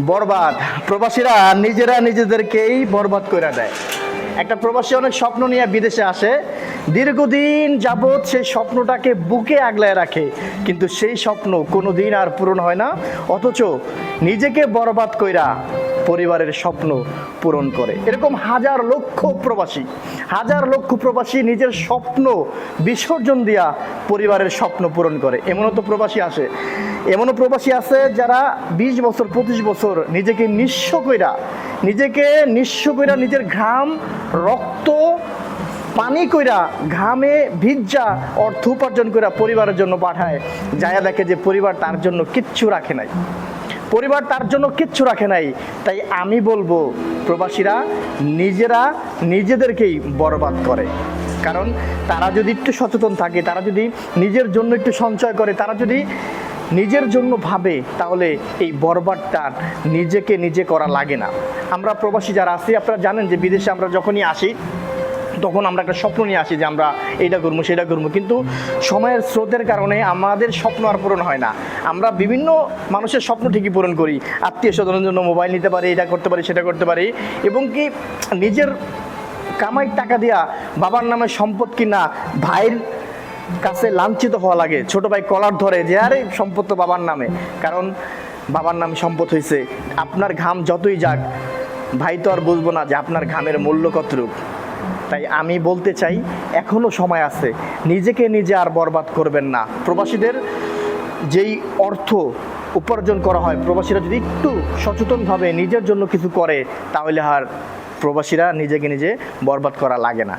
বরবাদ। প্রবাসীরা নিজেরা নিজেদেরকেই বরবাদ করে দেয়। একটা প্রবাসী অনেক স্বপ্ন নিয়ে বিদেশে আসে। দীর্ঘদিন যাবৎ সেই স্বপ্নটাকে বুকে আগলায় রাখে। কিন্তু সেই স্বপ্ন কোনো দিন আর পূরণ হয় না। অথচ নিজেকে বরবাদ কইরা পরিবারের স্বপ্ন পূরণ করে। এরকম হাজার লক্ষ প্রবাসী, হাজার লক্ষ প্রবাসী নিজের স্বপ্ন বিসর্জন দিয়া পরিবারের স্বপ্ন পূরণ করে। এমনও তো প্রবাসী আসে। এমনও প্রবাসী আছে যারা বিশ বছর, পঁচিশ বছর নিজেকে নিঃস্ব কইরা, নিজেকে নিঃস্ব কইরা নিজের ঘাম, রক্ত, পানি কইরা, ঘামে ভিজ্জা অর্থ উপার্জন কইরা পরিবারের জন্য পাঠায়, যায়া দেখে যে পরিবার তার জন্য কিচ্ছু রাখে নাই। পরিবার তার জন্য কিচ্ছু রাখে নাই। তাই আমি বলব, প্রবাসীরা নিজেরা নিজেদেরকেই বরবাদ করে। কারণ তারা যদি একটু সচেতন থাকে, তারা যদি নিজের জন্য একটু সঞ্চয় করে, তারা যদি নিজের জন্য ভাবে, তাহলে এই বরবাদটা নিজেকে নিজে করা লাগে না। আমরা প্রবাসী যারা আছি, আপনারা জানেন যে বিদেশে আমরা যখনই আসি, তখন আমরা একটা স্বপ্ন নিয়ে আসি যে আমরা এটা করব, সেটা করব। কিন্তু সময়ের স্রোতের কারণে আমাদের স্বপ্ন আর পূরণ হয় না। আমরা বিভিন্ন মানুষের স্বপ্ন ঠিকই পূরণ করি। আত্মীয় স্বজনের জন্য মোবাইল নিতে পারি, এটা করতে পারি, সেটা করতে পারি। এবং কি নিজের কামাই টাকা দেওয়া বাবার নামে সম্পদ কিনা, ভাইয়ের কাছে লাঞ্ছিত হওয়া লাগে। ছোট ভাই কলার ধরে যে, আরে, সম্পদ তো বাবার নামে। কারণ বাবার নামে সম্পদ হয়েছে আপনার ঘাম যতই যাক, ভাই তো আর বুঝব না যে আপনার ঘামের মূল্য কতটুক। তাই আমি বলতে চাই, এখনও সময় আছে। নিজেকে নিজে আর বরবাদ করবেন না। প্রবাসীদের যেই অর্থ উপার্জন করা হয়, প্রবাসীরা যদি একটু সচেতনভাবে নিজের জন্য কিছু করে, তাহলে আর প্রবাসীরা নিজেকে নিজে বরবাদ করা লাগে না।